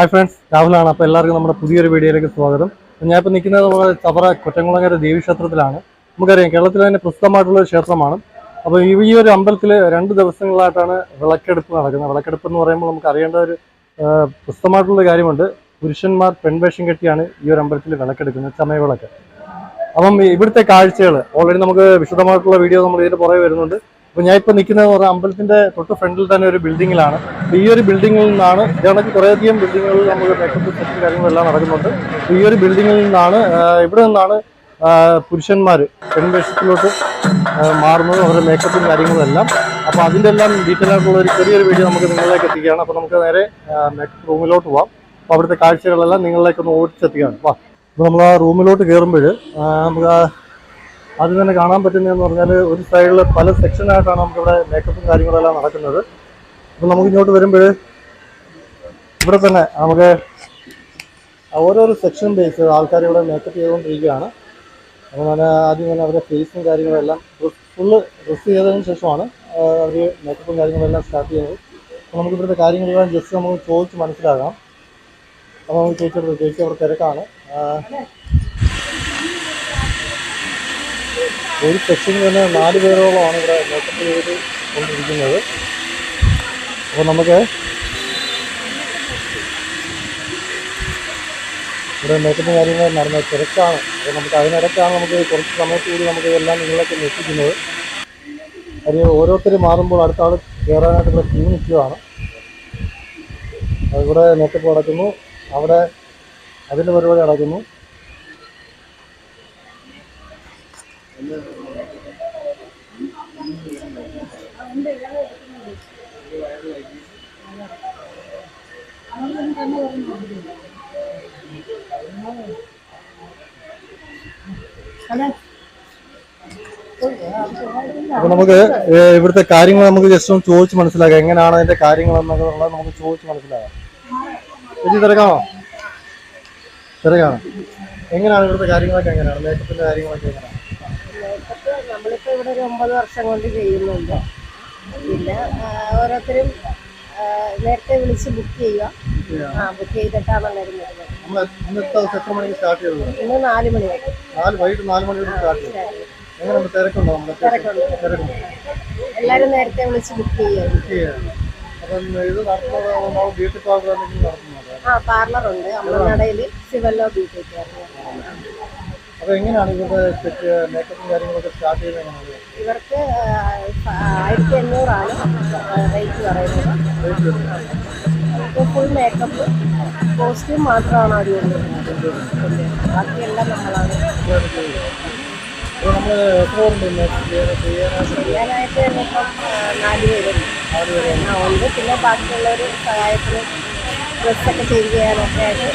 Hi friends രാഹുലാണ്. അപ്പോൾ എല്ലാവർക്കും നമ്മുടെ പുതിയൊരു വീഡിയോയിലേക്ക് സ്വാഗതം. ഞാനിപ്പോൾ നിൽക്കുന്നത് നമ്മുടെ ചവറ കൊറ്റംകുളങ്ങര ദേവീക്ഷേത്രത്തിലാണ് നമുക്കറിയാം കേരളത്തിലെ തന്നെ പ്രസിദ്ധമായിട്ടുള്ള ക്ഷേത്രമാണ്. അപ്പോൾ ഈ ഒരു അമ്പലത്തിൽ രണ്ട് ദിവസങ്ങളായിട്ടാണ് വിളക്കെടുപ്പ് നടക്കുന്നത്. വിളക്കെടുപ്പ് എന്ന് പറയുമ്പോൾ നമുക്ക് അറിയേണ്ട ഒരു പ്രസിദ്ധമായിട്ടുള്ള കാര്യമുണ്ട്. പുരുഷന്മാർ പെൺവേഷം കെട്ടിയാണ് ഈ ഒരു അമ്പലത്തിൽ വിളക്കെടുക്കുന്നത് ചമയവിളക്ക്. അപ്പം ഇവിടുത്തെ കാഴ്ചകൾ ഓൾറെഡി നമുക്ക് വിശദമായിട്ടുള്ള വീഡിയോ നമ്മൾ ഇതിന്റെ പുറകെ വരുന്നുണ്ട്. അപ്പോൾ ഞാൻ ഇപ്പോൾ നിൽക്കുന്നത് എന്ന് പറഞ്ഞാൽ അമ്പലത്തിന്റെ തൊട്ട് ഫ്രണ്ടിൽ തന്നെ ഒരു ബിൽഡിങ്ങിലാണ്. ഈ ഒരു ബിൽഡിങ്ങിൽ നിന്നാണ് ഇതേക്ക് കുറേയധികം ബിൽഡിങ്ങുകളിൽ നമുക്ക് മേക്കപ്പ് സെറ്റും കാര്യങ്ങളെല്ലാം നടക്കുന്നുണ്ട്. ഈ ഒരു ബിൽഡിങ്ങിൽ നിന്നാണ് ഇവിടെ നിന്നാണ് പുരുഷന്മാർ പെൺവേഷത്തിലോട്ട് മാറുന്നത് അവരുടെ മേക്കപ്പും കാര്യങ്ങളും എല്ലാം. അപ്പോൾ അതിന്റെ എല്ലാം ഡീറ്റെയിൽ ആയിട്ടുള്ള ഒരു ചെറിയൊരു വീഡിയോ നമുക്ക് നിങ്ങളിലേക്ക് എത്തിക്കുകയാണ്. അപ്പോൾ നമുക്ക് നേരെ മേക്കപ്പ് റൂമിലോട്ട് പോവാം. അപ്പോൾ അവിടുത്തെ കാഴ്ചകളെല്ലാം നിങ്ങളിലേക്ക് ഒന്ന് ഓടിച്ചെത്തിക്കുകയാണ്. വാ. അപ്പോൾ നമ്മൾ ആ റൂമിലോട്ട് കയറുമ്പോൾ നമുക്ക് ആ ആദ്യം തന്നെ കാണാൻ പറ്റുന്നതെന്ന് പറഞ്ഞാൽ ഒരു സൈഡിൽ പല സെക്ഷനായിട്ടാണ് നമുക്കിവിടെ മേക്കപ്പും കാര്യങ്ങളെല്ലാം നടക്കുന്നത്. അപ്പോൾ നമുക്ക് ഇങ്ങോട്ട് വരുമ്പോൾ ഇവിടെ തന്നെ നമുക്ക് ഓരോരോ സെക്ഷൻ ബേസ് ആൾക്കാർ ഇവിടെ മേക്കപ്പ് ചെയ്തുകൊണ്ടിരിക്കുകയാണ്. അപ്പോൾ ഞാൻ ആദ്യം തന്നെ അവരുടെ ഫേസും കാര്യങ്ങളെല്ലാം ഫുള്ള് ഡ്രസ്സ് ചെയ്തതിന് ശേഷമാണ് അവർ മേക്കപ്പും കാര്യങ്ങളെല്ലാം സ്റ്റാർട്ട് ചെയ്യുന്നത്. അപ്പോൾ നമുക്ക് ഇവിടുത്തെ കാര്യങ്ങളെല്ലാം ജസ്റ്റ് നമുക്ക് ചോദിച്ച് മനസ്സിലാകാം അപ്പോൾ നമുക്ക് ചോദിച്ചെടുത്ത് ചോദിച്ചവർ തിരക്കാണ് ആ, ഒരു ടെസ്റ്റിന് തന്നെ നാല് പേരോളമാണ് ഇവിടെ മേക്കപ്പ് ചെയ്ത് കൊണ്ടിരിക്കുന്നത്. അപ്പോൾ നമുക്ക് ഇവിടെ മേക്കപ്പും കാര്യങ്ങൾ നടന്ന തിരക്കാണ്. അപ്പോൾ നമുക്ക് അതിനിടയ്ക്കാണ് നമുക്ക് കുറച്ച് സമയത്ത് കൂടി നമുക്ക് ഇതെല്ലാം നിങ്ങളൊക്കെ എത്തിക്കുന്നത് അത് ഓരോരുത്തർ മാറുമ്പോൾ അടുത്ത ആൾ കയറാനായിട്ടുള്ള ക്യൂ നിൽക്കുകയാണ്. ഇവിടെ മേക്കപ്പ് നടക്കുന്നു. അവിടെ അതിന്റെ പരിപാടി നടക്കുന്നു. അപ്പൊ നമുക്ക് ഇവിടുത്തെ കാര്യങ്ങൾ നമുക്ക് ജസ്റ്റ് ഒന്ന് ചോദിച്ച് മനസ്സിലാക്കാം. എങ്ങനെയാണ് അതിന്റെ കാര്യങ്ങൾ എന്നൊക്കെ ഉള്ളത് നമുക്ക് ചോദിച്ച് മനസ്സിലാക്കാം. ചേച്ചി തിരക്കാണോ? തിരക്കാണോ? എങ്ങനെയാണ് ഇവിടുത്തെ കാര്യങ്ങളൊക്കെ എങ്ങനെയാണ്? മേക്കപ്പിന്റെ കാര്യങ്ങളൊക്കെ എങ്ങനെയാണ്? ഇവിടെ ഒരു ഒമ്പത് വർഷം കൊണ്ട് ചെയ്യുന്നുണ്ട്. പിന്നെ ഓരോരുത്തരും നേരത്തെ വിളിച്ച് ബുക്ക് ചെയ്യുക. ആ ബുക്ക് ചെയ്തിട്ടാണ് വരുന്നത്. ഇന്ന് നാല് മണി തിരക്കുണ്ടോ? എല്ലാവരും നേരത്തെ വിളിച്ച് ബുക്ക് ചെയ്യുക. ആ പാർലറുണ്ട് അമ്മനടയിൽ ശിവല്ലോ ബ്യൂട്ടി പാർലർ അപ്പോൾ എങ്ങനെയാണ് ഇവരുടെ മേക്കപ്പും കാര്യങ്ങളൊക്കെ സ്റ്റാർട്ട് ചെയ്യുന്നത് എങ്ങനെയാണ്? ഇവർക്ക് ആയിരത്തി അഞ്ഞൂറാണ് റേറ്റ് പറയുന്നത്. ഫുൾ മേക്കപ്പ് കോസ്റ്റ്യൂം മാത്രമാണ് കൊണ്ടുവരുന്നത്. ബാക്കിയെല്ലാം നമ്മളാണ്. ചെയ്യാനായിട്ട് ഇപ്പം നാല് പേരും. ആ, ഉണ്ട്. പിന്നെ ബാക്കിയുള്ളവർ സഹായത്തിന് ഡ്രസ്സൊക്കെ ചെയ്ത് ചെയ്യാനൊക്കെ ആയിട്ട്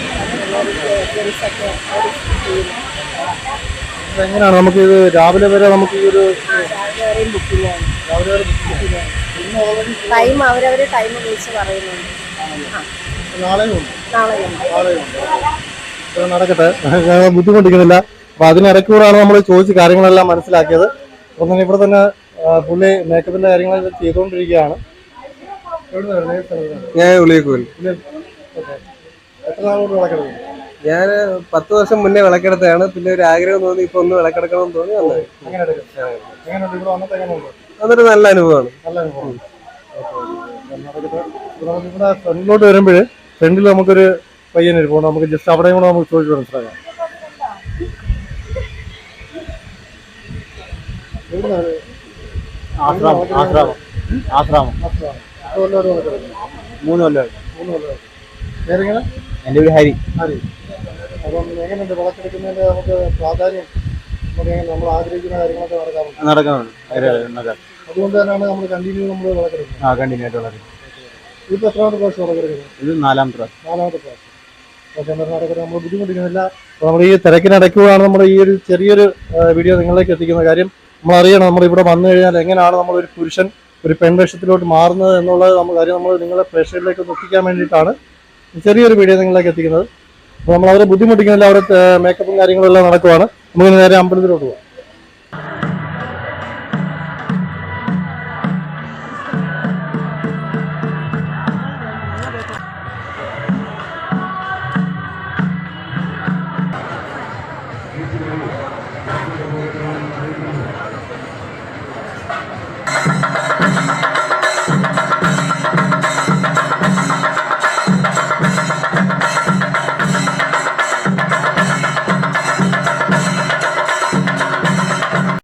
ജെൻസൊക്കെ അവർ ചെയ്യുന്നു എങ്ങനെയാണ് നമുക്ക് ഇത് രാവിലെ വരെ നമുക്ക് ഈ ഒരു രാവിലെ വരെ ബുക്ക് ചെയ്യാം ഇന്ന് ഓൾറെഡി ടൈം അവരവര് ടൈം വിളിച്ച് പറയുന്നുണ്ട്. നാളെയുണ്ട്. ഉണ്ട് ഇത് നടക്കട്ടെ. ഞങ്ങൾ ബുദ്ധിമുട്ടിക്കുന്നില്ല. അപ്പൊ അതിനിടയ്ക്കൂടാണ് നമ്മൾ ചോദിച്ച് കാര്യങ്ങളെല്ലാം മനസ്സിലാക്കിയത്. അപ്പം തന്നെ ഇവിടെ തന്നെ പുള്ളി മേക്കപ്പിന്റെ കാര്യങ്ങളൊക്കെ ചെയ്തുകൊണ്ടിരിക്കുകയാണ്? ഞാൻ ഓക്കേ. എത്ര നാളോട് വിളക്കെടുക്കും ഞാൻ പത്ത് വർഷം മുന്നേ വിളക്കെടുത്തതാണ്. പിന്നെ ഒരു ആഗ്രഹം തോന്നി ഇപ്പൊ ഒന്ന് വിളക്കെടുക്കണം തോന്നി അതൊരു നല്ല അനുഭവമാണ്. നല്ല അനുഭവം. നമുക്ക് ഇവിടെ ഫ്രണ്ടിലോട്ട് വരുമ്പോൾ ഫ്രണ്ടിൽ നമുക്കൊരു പയ്യൻ ഇരിപ്പുണ്ട് നമുക്ക് ജസ്റ്റ് അവിടെയും കൂടെ നമുക്ക് ചോദിച്ചു മനസ്സിലാക്കാം? ആശ്രാമം ആശ്രാമം ആശ്രാമം? മൂന്ന് കൊല്ലം മൂന്ന് കൊല്ലം പേരെങ്ങനെ? എന്റെ ഒരു ഹരി. ഹരി. അപ്പം എങ്ങനെയുണ്ട്? വിളക്കെടുക്കുന്നതിന്റെ നമുക്ക് പ്രാധാന്യം നമുക്ക് എങ്ങനെ നമ്മൾ ആഗ്രഹിക്കുന്ന കാര്യങ്ങളൊക്കെ നടക്കാറുണ്ട്. നടക്കുന്നുണ്ട് അതിൽ നടക്കാം. അതുകൊണ്ട് തന്നെയാണ് നമ്മൾ കണ്ടിന്യൂ നമ്മൾ വിളക്കെടുക്കുന്നത് ആ കണ്ടിന്യൂ ആയിട്ട് വളരും ഇതിപ്പോൾ എത്രാമത്തെ പ്രാവശ്യം വിളക്കെടുക്കുന്നത് ഇത് നാലാമത്തെ പ്രാവശ്യം. നാലാമത്തെ പ്രാവശ്യം. ഓക്കെ എന്നാൽ നടക്കുന്നത് നമ്മൾ ബുദ്ധിമുട്ടിക്കുന്നില്ല. അപ്പോൾ നമ്മൾ ഈ തിരക്കിനടയ്ക്കുകയാണ് നമ്മൾ ഈ ഒരു ചെറിയൊരു വീഡിയോ നിങ്ങളിലേക്ക് എത്തിക്കുന്ന കാര്യം. നമ്മൾ അറിയണം നമ്മൾ ഇവിടെ വന്നു കഴിഞ്ഞാൽ എങ്ങനെയാണ് നമ്മൾ ഒരു പുരുഷൻ ഒരു പെൺവേഷത്തിലോട്ട് മാറുന്നത് എന്നുള്ളത് നമ്മൾ കാര്യം നമ്മൾ നിങ്ങളെ പ്രേക്ഷകരിലേക്ക് ഒന്ന് എത്തിക്കാൻ വേണ്ടിയിട്ടാണ് ചെറിയൊരു വീഡിയോ നിങ്ങളിലേക്ക് എത്തിക്കുന്നത്. നമ്മൾ അവരെ ബുദ്ധിമുട്ടിക്കുന്നില്ല അവരെ മേക്കപ്പും കാര്യങ്ങളും എല്ലാം നടക്കുവാണ്. നമുക്ക് നേരെ അമ്പലത്തിലോട്ട് പോകാം